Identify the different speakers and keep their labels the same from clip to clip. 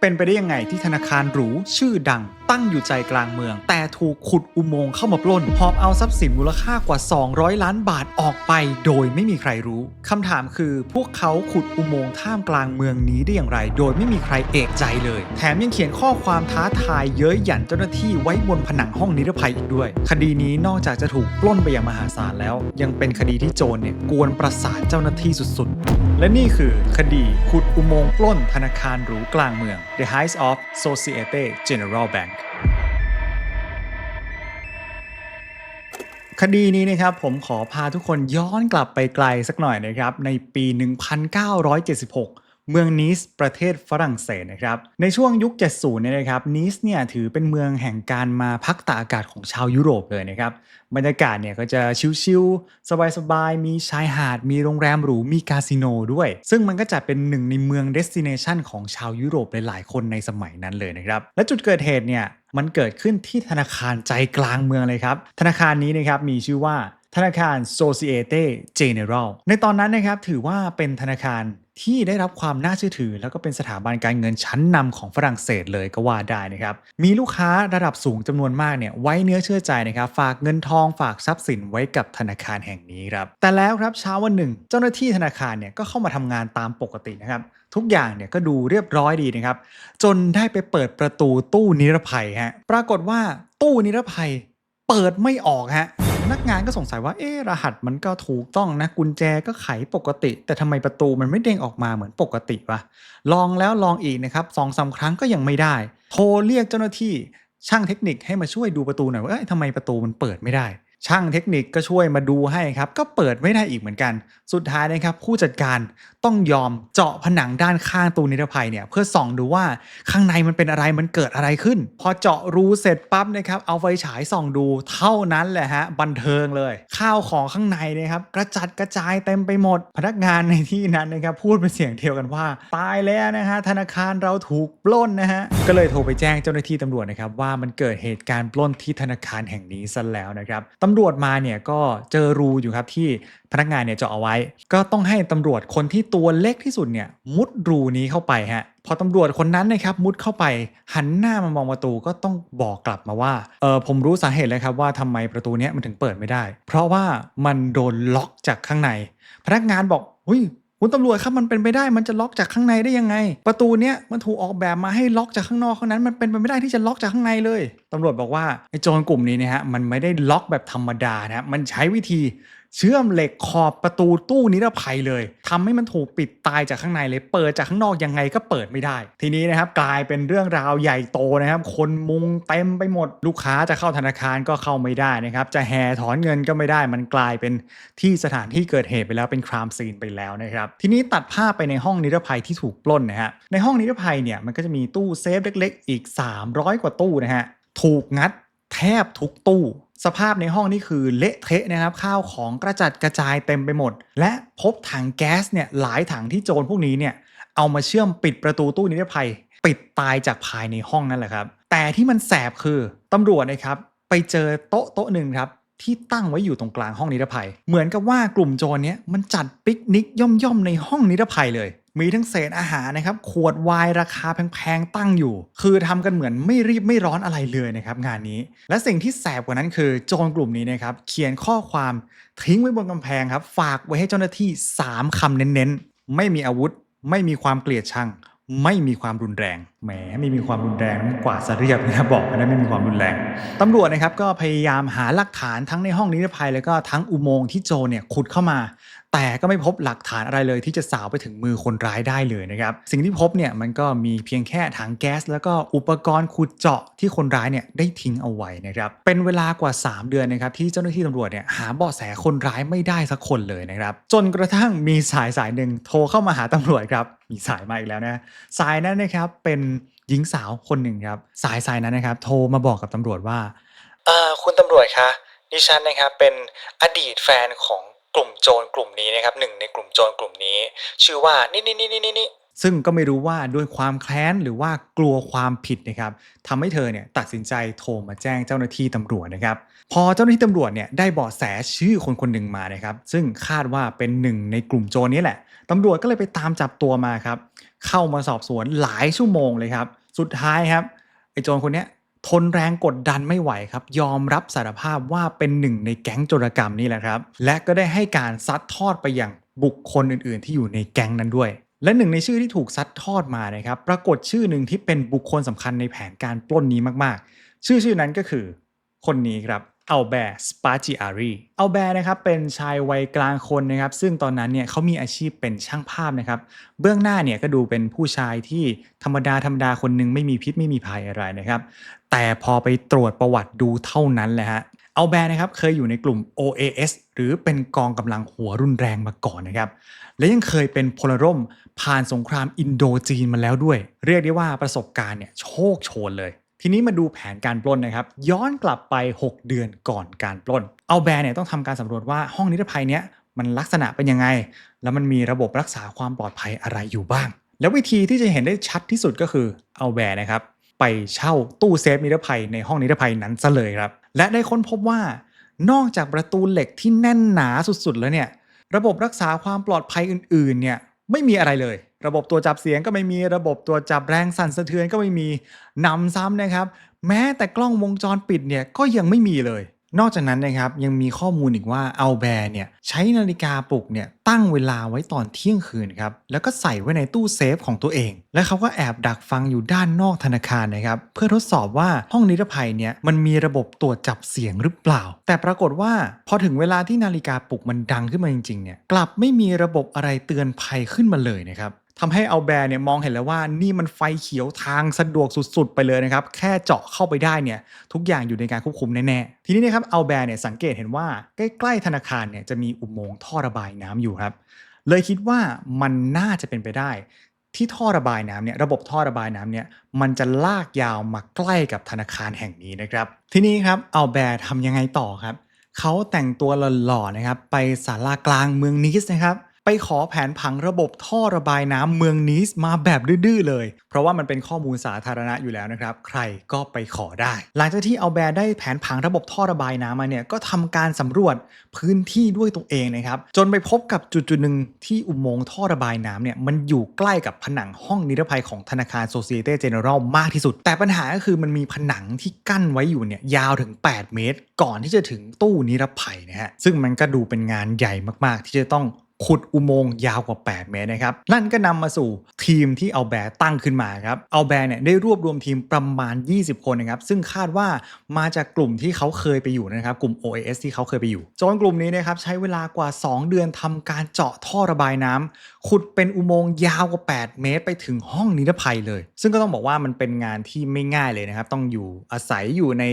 Speaker 1: เป็นไปได้ยังไงที่ธนาคารหรูชื่อดัง ตั้งอยู่ใจกลางเมือง แต่ถูกขุดอุโมงค์เข้ามาปล้นหอบเอาทรัพย์สินมูลค่ากว่า 200 ล้านบาทออกไป โดยไม่มีใครรู้คำถามคือพวกเขาขุดอุโมงค์ท่ามกลางเมืองนี้ได้อย่างไร โดยไม่มีใครเอกใจเลย แถมยังเขียนข้อความท้าทายเย้ยหยันเจ้าหน้าที่ไว้บนผนังห้องนิรภัยอีกด้วย คดีนี้นอกจากจะถูกปล้นไปอย่างมหาศาลแล้ว ยังเป็นคดีที่โจรเนี่ยกวนประสาทเจ้าหน้าที่สุดๆ และนี่คือคดีขุดอุโมงค์ปล้นธนาคารหรูกลางเมือง The Heist of Societe General Bank คดีนี้นะครับผมขอพาทุกคนย้อนกลับไปไกลสักหน่อยนะครับ ในปี 1976 เมืองนีสประเทศฝรั่งเศสนะครับ ในช่วงยุค 70 เนี่ยนะครับนีสเนี่ยถือเป็นเมืองแห่งการมาพักตากอากาศของชาวยุโรปเลยนะครับ บรรยากาศเนี่ยก็จะชิลๆสบายๆ มีชายหาด มีโรงแรมหรู มีคาสิโนด้วย ซึ่งมันก็จะเป็นหนึ่งในเมืองเดสติเนชันของชาวยุโรปหลายๆ คนในสมัยนั้นเลยนะครับ และจุดเกิดเหตุเนี่ยมันเกิดขึ้นที่ธนาคารใจกลางเมืองเลยครับ ธนาคารนี้นะครับมีชื่อว่าธนาคาร Societe General ในตอนนั้นนะครับถือว่าเป็นธนาคาร ที่ได้รับความน่าเชื่อถือ แล้วก็เป็นสถาบันการเงินชั้นนำของฝรั่งเศสเลยก็ว่าได้นะครับ มีลูกค้าระดับสูงจำนวนมากเนี่ยไว้เนื้อเชื่อใจนะครับฝากเงินทองฝากทรัพย์สินไว้กับธนาคารแห่งนี้ครับ แต่แล้วครับเช้าวันหนึ่ง เจ้าหน้าที่ธนาคารเนี่ยก็เข้ามาทำงานตามปกตินะครับ ทุกอย่างเนี่ยก็ดูเรียบร้อยดีนะครับ จนได้ไปเปิดประตูตู้นิรภัยฮะปรากฏว่าตู้นิรภัย เปิดไม่ออกฮะพนักงานก็สงสัยว่าเอ๊ะรหัสมันก็ถูกต้องนะกุญแจก็ไขปกติ แต่ทำไมประตูมันไม่เด้งออกมาเหมือนปกติวะลองแล้วลองอีกนะครับสองสาครั้งก็ยังไม่ได้ โทรเรียกเจ้าหน้าที่ช่างเทคนิคให้มาช่วยดูประตูหน่อยว่าเอ้ยทำไมประตูมันเปิดไม่ได้ ช่างเทคนิคก็ช่วยมาดูให้ครับ ก็เปิดไม่ได้อีกเหมือนกัน สุดท้ายนะครับผู้จัดการ ต้องยอมเจาะผนังด้านข้างตู้นิรภัยเนี่ยเพื่อส่องดูว่าข้างในมันเป็นอะไรมันเกิดอะไรขึ้น พอเจาะรูเสร็จปั๊บนะครับเอาไฟฉายส่องดูเท่านั้นแหละฮะบันเทิงเลย ข้าวของข้างในนะครับกระจัดกระจายเต็มไปหมด พนักงานในที่นั้นนะครับพูดเป็นเสียงเดียวกันว่า ตายแล้วนะฮะธนาคารเราถูกปล้นนะฮะก็เลยโทรไปแจ้งเจ้าหน้าที่ตำรวจนะครับว่ามันเกิดเหตุการณ์ปล้นที่ธนาคารแห่งนี้ซะแล้วนะครับตำรวจมาเนี่ยก็เจอรูอยู่ครับที่พนักงานเนี่ยเจาะเอาไว้ ก็ต้องให้ตำรวจคนที่ตัวเล็กที่สุดเนี่ยมุดรูนี้เข้าไปฮะพอตำรวจคนนั้นนะครับมุดเข้าไปหันหน้ามามองประตูก็ต้องบอกกลับมาว่าเออผมรู้สาเหตุแล้วครับว่าทำไมประตูเนี้ยมันถึงเปิดไม่ได้ เพราะว่ามันโดนล็อกจากข้างใน พนักงานบอกอุ้ยคุณตำรวจครับมันเป็นไปได้มันจะล็อกจากข้างในได้ยังไง ประตูเนี้ยมันถูกออกแบบมาให้ล็อกจากข้างนอกข้างนั้น มันเป็นไปไม่ได้ที่จะล็อกจากข้างในเลยตำรวจบอกว่าไอ้โจรกลุ่มนี้นะฮะมันไม่ได้ล็อกแบบธรรมดานะมันใช้วิธี เชื่อมเหล็กขอบประตูตู้นิรภัยเลยทำให้มันถูกปิดตายจากข้างในเลย เปิดจากข้างนอกยังไงก็เปิดไม่ได้ ทีนี้นะครับกลายเป็นเรื่องราวใหญ่โตนะครับ คนมุงเต็มไปหมด ลูกค้าจะเข้าธนาคารก็เข้าไม่ได้นะครับ จะแห่ถอนเงินก็ไม่ได้ มันกลายเป็นที่สถานที่เกิดเหตุไปแล้วเป็นครามซีนไปแล้วนะครับ ทีนี้ตัดภาพไปในห้องนิรภัยที่ถูกปล้นนะฮะ ในห้องนิรภัยเนี่ยมันก็จะมีตู้เซฟเล็ก ๆ อีก 300 กว่าตู้นะฮะ ถูกงัดแทบทุกตู้ สภาพในห้องนี่คือเละเทะนะครับข้าวของกระจัดกระจายเต็มไปหมด และพบถังแก๊สเนี่ยหลายถังที่โจรพวกนี้เนี่ยเอามาเชื่อมปิดประตูตู้นิรภัย ปิดตายจากภายในห้องนั่นแหละครับ แต่ที่มันแสบคือตำรวจนะครับไปเจอโต๊ะโต๊ะหนึ่งครับที่ตั้งไว้อยู่ตรงกลางห้องนิรภัย เหมือนกับว่ากลุ่มโจรเนี้ยมันจัดปิกนิกย่อมๆในห้องนิรภัยเลย มีทั้งเศษอาหารนะครับ ขวดไวน์ราคาแพงๆตั้งอยู่ คือทำกันเหมือนไม่รีบไม่ร้อนอะไรเลยนะครับงานนี้ และสิ่งที่แสบกว่านั้นคือโจรกลุ่มนี้นะครับเขียนข้อความทิ้งไว้บนกำแพงครับ ฝากไว้ให้เจ้าหน้าที่ 3คำเน้นๆ ไม่มีอาวุธ ไม่มีความเกลียดชังไม่มีความรุนแรงแหมไม่มีความรุนแรงกว่าสเรียบนะครับบอกนะไม่มีความรุนแรงตำรวจนะครับก็พยายามหาหลักฐานทั้งในห้องนิรภัยแล้วก็ทั้งอุโมงค์ที่โจเนี่ยขุดเข้ามาแต่ก็ไม่พบหลักฐานอะไรเลยที่จะสาวไปถึงมือคนร้ายได้เลยนะครับ สิ่งที่พบเนี่ยมันก็มีเพียงแค่ถังแก๊ส แล้วก็อุปกรณ์ขุดเจาะที่คนร้ายเนี่ยได้ทิ้งเอาไว้นะครับเป็นเวลากว่า 3 เดือนนะครับที่เจ้าหน้าที่ตำรวจเนี่ยหาเบาะแสคนร้ายไม่ได้สักคนเลยนะครับ จนกระทั่งมีสายสายหนึ่งโทรเข้ามาหาตำรวจครับมีสายมาอีกแล้วนะสายนั้นนะครับเป็นหญิงสาวคนหนึ่งครับสายสายนั้นนะครับ โทรมาบอกกับตำรวจว่าเออคุณตำรวจคะดิฉันนะครับเป็นอดีตแฟนของ กลุ่มโจรกลุ่มนี้นะครับหนึ่งในกลุ่มโจรกลุ่มนี้ ชื่อว่านี่นี่นี่นี่นี่ซึ่งก็ไม่รู้ว่าด้วยความแค้นหรือว่ากลัวความผิดนะครับทำให้เธอเนี่ยตัดสินใจโทรมาแจ้งเจ้าหน้าที่ตำรวจนะครับ พอเจ้าหน้าที่ตำรวจเนี่ยได้เบาะแสชื่อคนคนหนึ่งมานะครับ ซึ่งคาดว่าเป็นหนึ่งในกลุ่มโจรนี้แหละตำรวจก็เลยไปตามจับตัวมาครับ เข้ามาสอบสวนหลายชั่วโมงเลยครับ สุดท้ายครับไอ้โจรคนเนี้ย ทนแรงกดดันไม่ไหวครับ ยอมรับสารภาพว่าเป็นหนึ่งในแก๊งโจรกรรมนี่แหละครับ และก็ได้ให้การซัดทอดไปอย่างบุคคลอื่น ๆ ที่อยู่ในแก๊งนั้นด้วย และหนึ่งในชื่อที่ถูกซัดทอดมานะครับปรากฏชื่อหนึ่งที่เป็นบุคคลสำคัญในแผนการปล้นนี้มาก ๆ ชื่อชื่อนั้นก็คือ คนนี้ครับ อัลแบร์สปาจิอารีอัลแบร์นะครับเป็นชายวัยกลางคนนะครับ ซึ่งตอนนั้นเนี่ยเขามีอาชีพเป็นช่างภาพนะครับ เบื้องหน้าเนี่ยก็ดูเป็นผู้ชายที่ธรรมดาธรรมดาคนหนึงไม่มีพิษไม่มีภัยอะไรนะครับ แต่พอไปตรวจประวัติดูเท่านั้นแหละฮะอัลแบร์นะครับเคยอยู่ในกลุ่ม OAS หรือเป็นกองกำลังหัวรุนแรงมาก่อนนะครับ และยังเคยเป็นพลร่มผ่านสงครามอินโดจีนมาแล้วด้วย เรียกได้ว่าประสบการณ์เนี่ยโชคโชนเลย ทีนี้มาดูแผนการปล้นนะครับ ย้อนกลับไป 6 เดือนก่อนการปล้น เอาแบร์เนี่ยต้องทำการสำรวจว่าห้องนิรภัยเนี้ยมันลักษณะเป็นยังไง แล้วมันมีระบบรักษาความปลอดภัยอะไรอยู่บ้าง แล้ววิธีที่จะเห็นได้ชัดที่สุดก็คือเอาแบร์นะครับไปเช่าตู้เซฟนิรภัยในห้องนิรภัยนั้นซะเลยครับ และได้ค้นพบว่านอกจากประตูเหล็กที่แน่นหนาสุดๆ แล้วเนี่ย ระบบรักษาความปลอดภัยอื่นๆ เนี่ยไม่มีอะไรเลย ระบบตัวจับเสียงก็ไม่มีระบบตัวจับแรงสั่นสะเทือนก็ไม่มีนำซ้ำนะครับ แม้แต่กล้องวงจรปิดเนี่ยก็ยังไม่มีเลย นอกจากนั้นนะครับยังมีข้อมูลอีกว่าเอาแบร์เนี่ยใช้นาฬิกาปลุกเนี่ยตั้งเวลาไว้ตอนเที่ยงคืนครับแล้วก็ใส่ไว้ในตู้เซฟของตัวเอง และเขาก็แอบดักฟังอยู่ด้านนอกธนาคารนะครับเพื่อทดสอบว่าห้องนิรภัยเนี่ยมันมีระบบตรวจจับเสียงหรือเปล่า แต่ปรากฏว่าพอถึงเวลาที่นาฬิกาปลุกมันดังขึ้นมาจริงๆเนี่ยกลับไม่มีระบบอะไรเตือนภัยขึ้นมาเลยนะครับ ทำให้เอาแบร์เนี่ยมองเห็นแล้วว่านี่มันไฟเขียวทางสะดวกสุดๆ ไปเลยนะครับ แค่เจาะเข้าไปได้เนี่ยทุกอย่างอยู่ในการควบคุมแน่ๆ ทีนี้นะครับเอาแบร์เนี่ยสังเกตเห็นว่าใกล้ๆธนาคารเนี่ยจะมีอุโมงค์ท่อระบายน้ำอยู่ครับ เลยคิดว่ามันน่าจะเป็นไปได้ ที่ท่อระบายน้ำเนี่ยระบบท่อระบายน้ำเนี่ยมันจะลากยาวมาใกล้กับธนาคารแห่งนี้นะครับ ทีนี้ครับเอาแบร์ทำยังไงต่อครับเขาแต่งตัวหล่อๆนะครับไปศาลากลางเมืองนิสนะครับ ไปขอแผนผังระบบท่อระบายน้ำเมืองนิสมาแบบดื้อๆเลย เพราะว่ามันเป็นข้อมูลสาธารณะอยู่แล้วนะครับ ใครก็ไปขอได้ หลังจากที่เอาแบร์ได้แผนผังระบบท่อระบายน้ำมาเนี่ยก็ทำการสำรวจพื้นที่ด้วยตัวเองนะครับจนไปพบกับจุดๆหนึ่งที่อุโมงค์ท่อระบายน้ำเนี่ยมันอยู่ใกล้กับผนังห้องนิรภัยของธนาคาร Societe Generale มากที่สุด แต่ปัญหาก็คือมันมีผนังที่กั้นไว้อยู่เนี่ยยาวถึง 8 เมตร ก่อนที่จะถึงตู้นิรภัยนะฮะซึ่งมันก็ดูเป็นงานใหญ่มากๆ ที่จะต้อง ขุดอุโมงค์ยาวกว่า 8 เมตรนะครับ นั่นก็นำมาสู่ทีมที่เอาแบร์ตั้งขึ้นมาครับ เอาแบร์เนี่ยได้รวบรวมทีมประมาณ 20 คนนะครับ ซึ่งคาดว่ามาจากกลุ่มที่เขาเคยไปอยู่นะครับ กลุ่ม OAS ที่เขาเคยไปอยู่ จนกลุ่มนี้นะครับใช้เวลากว่า 2 เดือนทำการเจาะท่อระบายน้ำขุดเป็นอุโมงค์ยาวกว่า 8 เมตร ไปถึงห้องนิรภัยเลย ซึ่งก็ต้องบอกว่ามันเป็นงานที่ไม่ง่ายเลยนะครับ ต้องอยู่อาศัยอยู่ใน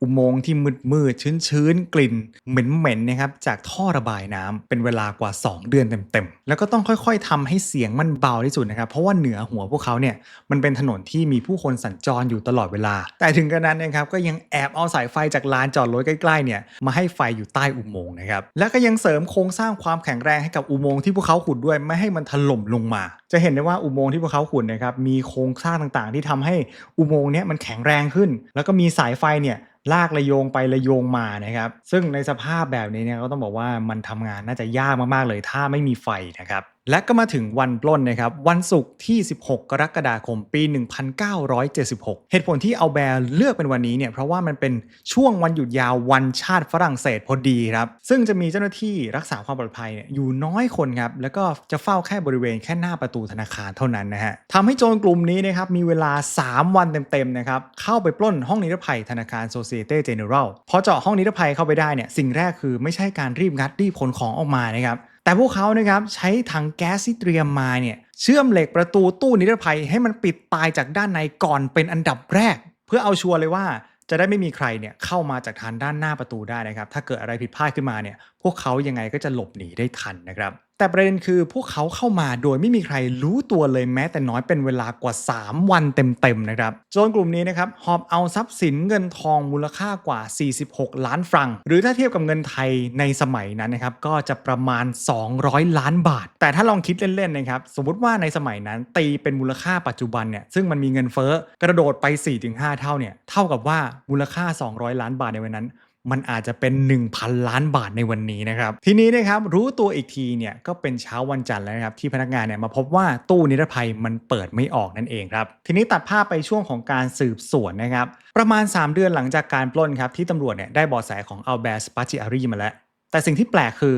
Speaker 1: อุโมงค์ที่มืดมืดชื้นชื้นกลิ่นเหม็นเหม็นๆนะครับจากท่อระบายน้ำเป็นเวลากว่า 2เดือนเต็มๆ แล้วก็ต้องค่อยๆทำให้เสียงมันเบาที่สุดนะครับ เพราะว่าเหนือหัวพวกเขาเนี่ยมันเป็นถนนที่มีผู้คนสัญจรอยู่ตลอดเวลา แต่ถึงกระนั้นนะครับก็ยังแอบเอาสายไฟจากลานจอดรถใกล้ๆเนี่ยมาให้ไฟอยู่ใต้อุโมงค์นะครับแล้วก็ยังเสริมโครงสร้างความแข็งแรงให้กับอุโมงค์ที่พวกเขาขุดด้วยไม่ให้มันถล่มลงมา จะเห็นได้ว่าอุโมงค์ที่พวกเขาขุดนะครับมีโครงสร้างต่างๆ ที่ทำให้อุโมงค์เนี้ยมันแข็งแรงขึ้น แล้วก็มีสายไฟเนี่ย ลากระโยงไประโยงมานะครับ ซึ่งในสภาพแบบนี้เนี่ยก็ต้องบอกว่ามันทำงานน่าจะยากมากๆเลยถ้าไม่มีไฟนะครับ และก็มาถึงวันปล้นนะครับวันศุกร์ที่ 16 กรกฎาคมปี 1976 เหตุผลที่เอาแบร์เลือกเป็นวันนี้เนี่ยเพราะว่ามันเป็นช่วงวันหยุดยาววันชาติฝรั่งเศสพอดีครับ ซึ่งจะมีเจ้าหน้าที่รักษาความปลอดภัยเนี่ยอยู่น้อยคนครับ แล้วก็จะเฝ้าแค่บริเวณแค่หน้าประตูธนาคารเท่านั้นนะฮะทำให้โจรกลุ่มนี้นะครับมีเวลา 3 วันเต็มๆนะครับเข้าไปปล้นห้องนิรภัยธนาคาร Societe Generale พอเจาะห้องนิรภัยเข้าไปได้เนี่ยสิ่งแรกคือไม่ใช่การรีบงัดรีบขนของออกมานะครับ แต่พวกเขานะครับใช้ถังแก๊สที่เตรียมมาเนี่ยเชื่อมเหล็กประตูตู้นิรภัยให้มันปิดตายจากด้านในก่อนเป็นอันดับแรก เพื่อเอาชัวร์เลยว่าจะได้ไม่มีใครเนี่ยเข้ามาจากทางด้านหน้าประตูได้นะครับ ถ้าเกิดอะไรผิดพลาดขึ้นมาเนี่ยพวกเขายังไงก็จะหลบหนีได้ทันนะครับ แต่ประเด็นคือพวกเขาเข้ามาโดยไม่มีใครรู้ตัวเลยแม้แต่น้อยเป็นเวลากว่า 3 วันเต็มๆนะครับโจรกลุ่มนี้นะครับหอบเอาทรัพย์สินเงินทองมูลค่ากว่า 46 ล้านฟรัง หรือถ้าเทียบกับเงินไทยในสมัยนั้นนะครับก็จะประมาณ 200 ล้านบาท แต่ถ้าลองคิดเล่นๆนะครับสมมติว่าในสมัยนั้นตีเป็นมูลค่าปัจจุบันเนี่ยซึ่งมันมีเงินเฟ้อกระโดดไป 4-5 เท่าเนี่ยเท่ากับว่ามูลค่า 200 ล้านบาทในวันนั้น มันอาจจะเป็น 1,000 ล้านบาทในวันนี้นะครับทีนี้นะครับรู้ตัวอีกทีเนี่ยก็เป็นเช้าวันจันทร์แล้วนะครับที่พนักงานเนี่ยมาพบว่าตู้นิรภัยมันเปิดไม่ออกนั่นเองครับทีนี้ตัดภาพไปช่วงของการสืบสวนนะครับประมาณ 3 เดือนหลังจากการปล้นครับที่ตำรวจเนี่ยได้เบาะแสของอัลแบร์สปาจิอารีมาแล้วแต่สิ่งที่แปลกคือ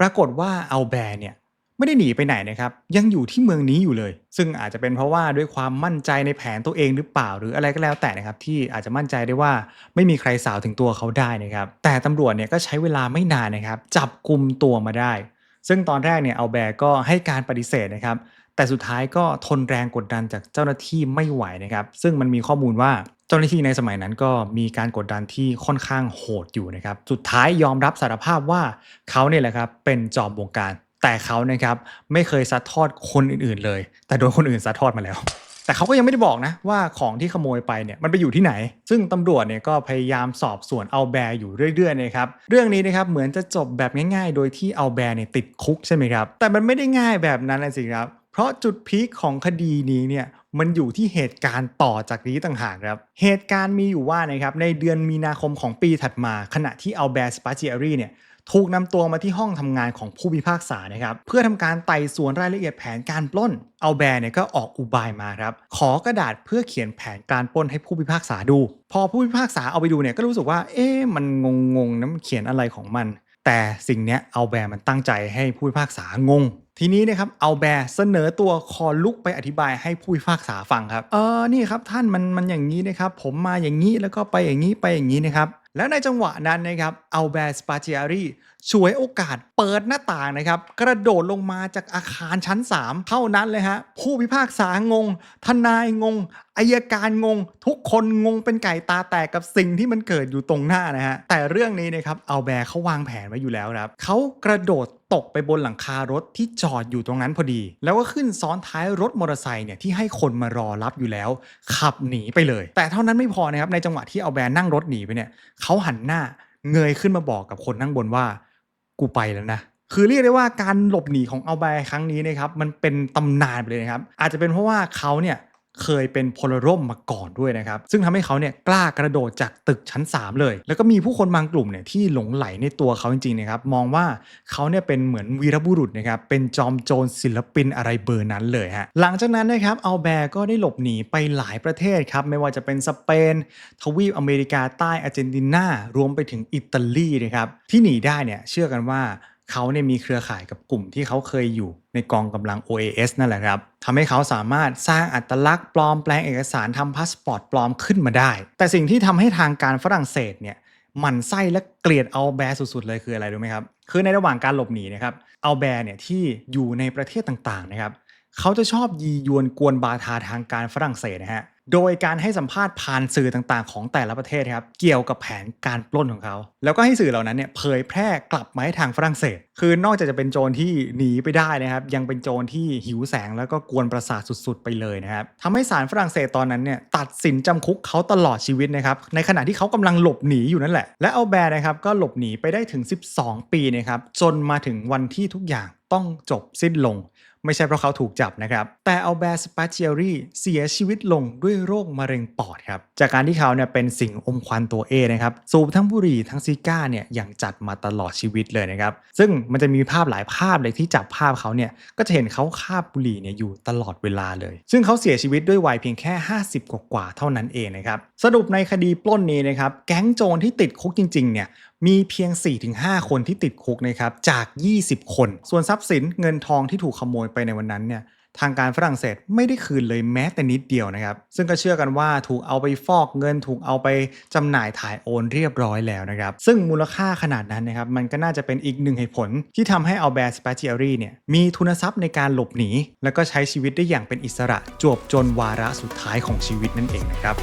Speaker 1: ปรากฏว่าอัลแบร์เนี่ย ไม่ได้หนีไปไหนนะครับ ยังอยู่ที่เมืองนี้อยู่เลย ซึ่งอาจจะเป็นเพราะว่าด้วยความมั่นใจในแผนตัวเองหรือเปล่า หรืออะไรก็แล้วแต่นะครับ ที่อาจจะมั่นใจได้ว่าไม่มีใครสาวถึงตัวเขาได้นะครับ แต่ตำรวจเนี่ยก็ใช้เวลาไม่นานนะครับ จับกลุ่มตัวมาได้ ซึ่งตอนแรกเนี่ยเอาแบร์ก็ให้การปฏิเสธนะครับ แต่สุดท้ายก็ทนแรงกดดันจากเจ้าหน้าที่ไม่ไหวนะครับ ซึ่งมันมีข้อมูลว่าเจ้าหน้าที่ในสมัยนั้นก็มีการกดดันที่ค่อนข้างโหดอยู่นะครับ สุดท้ายยอมรับสารภาพว่าเขาเนี่ยแหละครับเป็นจอมบงการ แต่เขานะครับไม่เคยซัดทอดคนอื่นๆเลย แต่โดนคนอื่นซัดทอดมาแล้ว แต่เขาก็ยังไม่ได้บอกนะว่าของที่ขโมยไปเนี่ยมันไปอยู่ที่ไหน ซึ่งตำรวจเนี่ยก็พยายามสอบสวนเอาแบร์อยู่เรื่อยๆนะครับเรื่องนี้นะครับเหมือนจะจบแบบง่ายๆ โดยที่เอาแบร์เนี่ยติดคุกใช่ไหมครับแต่มันไม่ได้ง่ายแบบนั้นนะสิครับเพราะจุดพีคของคดีนี้เนี่ยมันอยู่ที่เหตุการณ์ต่อจากนี้ต่างหากครับ เหตุการณ์มีอยู่ว่านะครับในเดือนมีนาคมของปีถัดมา ขณะที่เอาแบร์สปาจิอารีเนี่ย ถูกนำตัวมาที่ห้องทำงานของผู้พิพากษานะครับเพื่อทำการไต่สวนรายละเอียดแผนการปล้น เอาแบร์เนี่ยก็ออกอุบายมาครับขอกระดาษเพื่อเขียนแผนการปล้นให้ผู้พิพากษาดู พอผู้พิพากษาเอาไปดูเนี่ยก็รู้สึกว่าเอ๊ะมันงงๆนะมันเขียนอะไรของมัน แต่สิ่งเนี้ยเอาแบร์มันตั้งใจให้ผู้พิพากษางงทีนี้นะครับเอาแบร์เสนอตัวคอลุกไปอธิบายให้ผู้พิพากษาฟังครับ เออนี่ครับท่านมันมันอย่างนี้นะครับ ผมมาอย่างนี้แล้วก็ไปอย่างนี้ไปอย่างนี้นะครับ แล้วในจังหวะนั้นนะครับอัลแบร์สปาเจียรีช่วยโอกาสเปิดหน้าต่างนะครับ กระโดดลงมาจากอาคารชั้น 3 เท่านั้นเลยฮะ ผู้พิพากษางง ทนายงงอายการงง ทุกคนงงเป็นไก่ตาแตกกับสิ่งที่มันเกิดอยู่ตรงหน้านะฮะ แต่เรื่องนี้นะครับอัลแบร์เขาวางแผนไว้อยู่แล้วครับเขากระโดด ตกไปบนหลังคารถที่จอดอยู่ตรงนั้นพอดี แล้วก็ขึ้นซ้อนท้ายรถมอเตอร์ไซค์เนี่ยที่ให้คนมารอรับอยู่แล้ว ขับหนีไปเลย แต่เท่านั้นไม่พอนะครับในจังหวะที่เอาแบร์นั่งรถหนีไปเนี่ยเขาหันหน้าเงยขึ้นมาบอกกับคนนั่งบนว่ากูไปแล้วนะคือเรียกได้ว่าการหลบหนีของเอาแบร์ครั้งนี้นะครับมันเป็นตำนานไปเลยนะครับอาจจะเป็นเพราะว่าเขาเนี่ย เคยเป็นพลร่มมาก่อนด้วยนะครับ ซึ่งทำให้เขาเนี่ยกล้ากระโดดจากตึกชั้น 3 เลย แล้วก็มีผู้คนบางกลุ่มเนี่ยที่หลงไหลในตัวเขาจริงๆนะครับ มองว่าเขาเนี่ยเป็นเหมือนวีรบุรุษนะครับ เป็นจอมโจรศิลปินอะไรเบอร์นั้นเลยฮะ หลังจากนั้นนะครับเอาแบร์ก็ได้หลบหนีไปหลายประเทศครับ ไม่ว่าจะเป็นสเปน ทวีปอเมริกาใต้อาร์เจนตินารวมไปถึงอิตาลีนะครับ ที่หนีได้เนี่ยเชื่อกันว่า เขาเนี่ยมีเครือข่ายกับกลุ่มที่เขาเคยอยู่ในกองกำลัง OAS นั่นแหละครับทำให้เขาสามารถสร้างอัตลักษณ์ปลอมแปลงเอกสารทำพาสปอร์ตปลอมขึ้นมาได้ แต่สิ่งที่ทำให้ทางการฝรั่งเศสเนี่ยหมันไส้และเกลียดเอาแบร์สุดๆเลยคืออะไรรู้ไหมครับ คือในระหว่างการหลบหนีนะครับเอาแบร์เนี่ยที่อยู่ในประเทศต่างๆนะครับเขาจะชอบยียวนกวนบาทาทางการฝรั่งเศสนะฮะ โดยการให้สัมภาษณ์ผ่านสื่อต่างๆ ของแต่ละประเทศครับเกี่ยวกับแผนการปล้นของเขา แล้วก็ให้สื่อเหล่านั้นเนี่ยเผยแพร่กลับมาให้ทางฝรั่งเศส คือนอกจากจะเป็นโจรที่หนีไปได้นะครับยังเป็นโจรที่หิวแสงแล้วก็กวนประสาทสุดๆ ไปเลยนะครับทำให้ศาลฝรั่งเศสตอนนั้นเนี่ยตัดสินจำคุกเขาตลอดชีวิตนะครับในขณะที่เขากำลังหลบหนีอยู่นั่นแหละ และเอาแบร์นะครับก็หลบหนีไปได้ถึง 12 ปีนะครับจนมาถึงวันที่ทุกอย่างต้องจบสิ้นลง ไม่ใช่เพราะเขาถูกจับนะครับ แต่อัลแบร์สปาเชียรีเสียชีวิตลงด้วยโรคมะเร็งปอดครับ จากการที่เขาเนี่ยเป็นสิ่งอมควันตัวเอนะครับสูบทั้งบุหรี่ทั้งซิก้าเนี่ยอย่างจัดมาตลอดชีวิตเลยนะครับ ซึ่งมันจะมีภาพหลายภาพเลยที่จับภาพเขาเนี่ยก็จะเห็นเขาคาบบุหรี่เนี่ยอยู่ตลอดเวลาเลย ซึ่งเขาเสียชีวิตด้วยวัยเพียงแค่ 50 กว่าเท่านั้นเองนะครับสรุปในคดีปล้นนี้นะครับแก๊งโจรที่ติดคุกจริงๆเนี่ย มีเพียง 4-5 คนที่ติดคุกนะครับจาก 20 คน ส่วนทรัพย์สินเงินทองที่ถูกขโมยไปในวันนั้นเนี่ยทางการฝรั่งเศสไม่ได้คืนเลยแม้แต่นิดเดียวนะครับ ซึ่งก็เชื่อกันว่าถูกเอาไปฟอกเงินถูกเอาไปจำหน่ายถ่ายโอนเรียบร้อยแล้วนะครับ ซึ่งมูลค่าขนาดนั้นนะครับ มันก็น่าจะเป็นอีกหนึ่งเหตุผล ที่ทำให้อัลแบร์สปาเชียรีเนี่ยมีทุนทรัพย์ในการหลบหนี แล้วก็ใช้ชีวิตได้อย่างเป็นอิสระจวบจนวาระสุดท้ายของชีวิตนั่นเองนะครับ